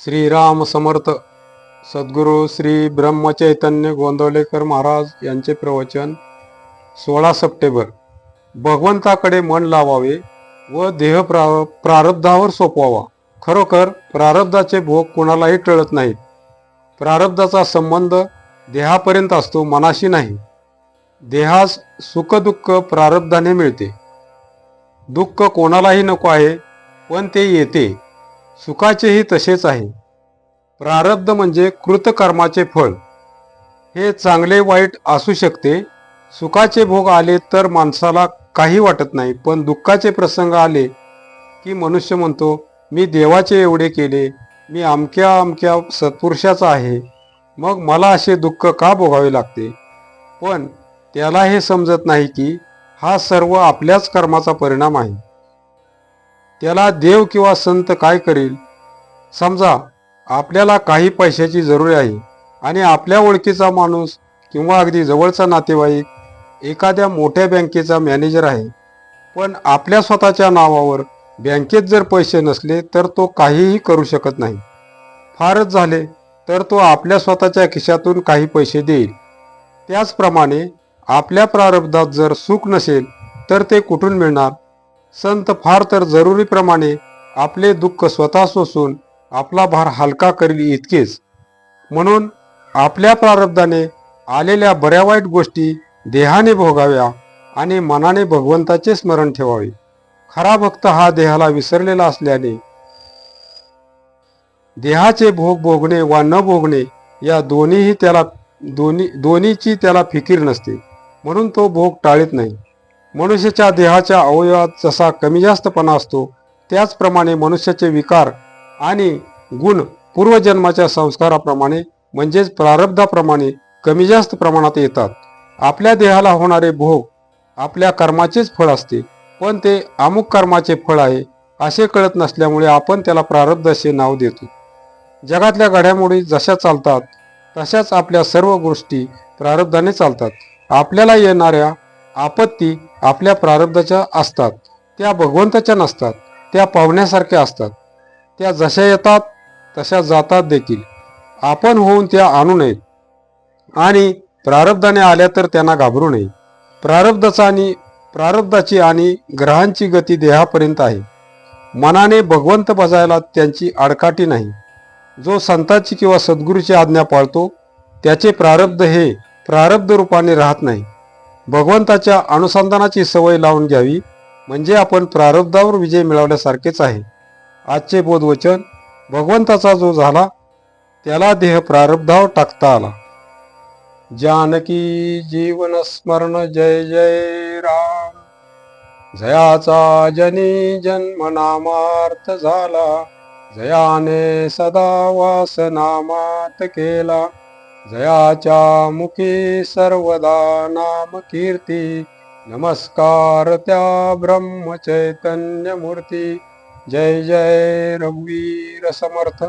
श्रीराम समर्थ सद्गुरू श्री ब्रह्मचैतन्य गोंदवलेकर महाराज यांचे प्रवचन सोळा सप्टेंबर. भगवंताकडे मन लावावे व देह प्रा प्रारब्धावर सोपवावा. खरोखर प्रारब्धाचे भोग कोणालाही टळत नाहीत. प्रारब्धाचा संबंध देहापर्यंत असतो मनाशी नाही. देहास सुखदुःख प्रारब्धाने मिळते. दुःख कोणालाही नको आहे पण ते येते. सुखाचेही तसेच आहे. प्रारब्ध म्हणजे कृतकर्माचे फळ. हे चांगले वाईट असू शकते. सुखाचे भोग आले तर माणसाला काही वाटत नाही पण दुःखाचे प्रसंग आले की मनुष्य म्हणतो मी देवाचे एवढे केले मी अमक्या अमक्या सत्पुरुषाचा आहे. मग मला असे दुःख का भोगावे लागते? पण त्याला हे समजत नाही की हा सर्व आपल्याच कर्माचा परिणाम आहे. त्याला देव किंवा संत काय करील? समजा आपल्याला काही पैशाची जरुरी आहे आणि आपल्या ओळखीचा माणूस किंवा अगदी जवळचा नातेवाईक एखाद्या मोठ्या बँकेचा मॅनेजर आहे. पण आपल्या स्वतःच्या नावावर बँकेत जर पैसे नसले तर तो काहीही करू शकत नाही. फारच झाले तर तो आपल्या स्वतःच्या खिशातून काही पैसे देईल. त्याचप्रमाणे आपल्या प्रारब्धात जर सुख नसेल तर ते कुठून मिळणार? संत फार तर जरुरीप्रमाणे आपले दुःख स्वतः सोसून आपला भार हलका करील इतकेच. म्हणून आपल्या प्रारब्धाने आलेल्या बऱ्या वाईट गोष्टी देहाने भोगाव्या आणि मनाने भगवंताचे स्मरण ठेवावे. खरा भक्त हा देहाला विसरलेला असल्याने देहाचे भोग भोगणे वा न भोगणे या दोन्हीही त्याला दोन्ही दोन्हीची त्याला फिकीर नसते. म्हणून तो भोग टाळीत नाही. मनुष्याच्या देहाच्या अवयवात जसा कमी जास्तपणा असतो त्याचप्रमाणे मनुष्याचे विकार आणि गुण पूर्वजन्माच्या संस्काराप्रमाणे म्हणजेच प्रारब्धाप्रमाणे कमी जास्त प्रमाणात येतात. आपल्या देहाला होणारे भोग आपल्या कर्माचेच फळ असते पण ते अमुक कर्माचे फळ आहे असे कळत नसल्यामुळे आपण त्याला प्रारब्ध असे नाव देतो. जगातल्या घडामोडी जशा चालतात तशाच आपल्या सर्व गोष्टी प्रारब्धाने चालतात. आपल्याला येणाऱ्या आपत्ती आपल्या प्रारब्धाच्या असतात. त्या भगवंताच्या नसतात. त्या पाहुण्यासारख्या असतात. त्या जशा येतात तशा जातात देखील. आपण होऊन त्या आणू नयेत. आणि प्रारब्धाने आल्या तर त्यांना घाबरू नये. प्रारब्धाचा आणि प्रारब्धाची आणि ग्रहांची गती देहापर्यंत आहे. मनाने भगवंत बजायला त्यांची आडकाठी नाही. जो संताची किंवा सद्गुरूची आज्ञा पाळतो त्याचे प्रारब्ध हे प्रारब्ध रूपाने राहत नाही. भगवंताच्या अनुसंधानाची सवय लावून घ्यावी म्हणजे आपण प्रारब्धावर विजय मिळवल्यासारखेच आहे. आजचे बोधवचन भगवंताचा जो झाला त्याला देह प्रारब्धावर टाकता आला. जानकी जीवन स्मरण जय जय राम. जयाचा जनी जन्म नामार्थ झाला जयाने सदा वास नामात केला. जयाच्या मुखी सर्वदा नाम कीर्ती नमस्कार त्या ब्रह्मचैतन्य मूर्ती जय जय रघुवीर समर्थ.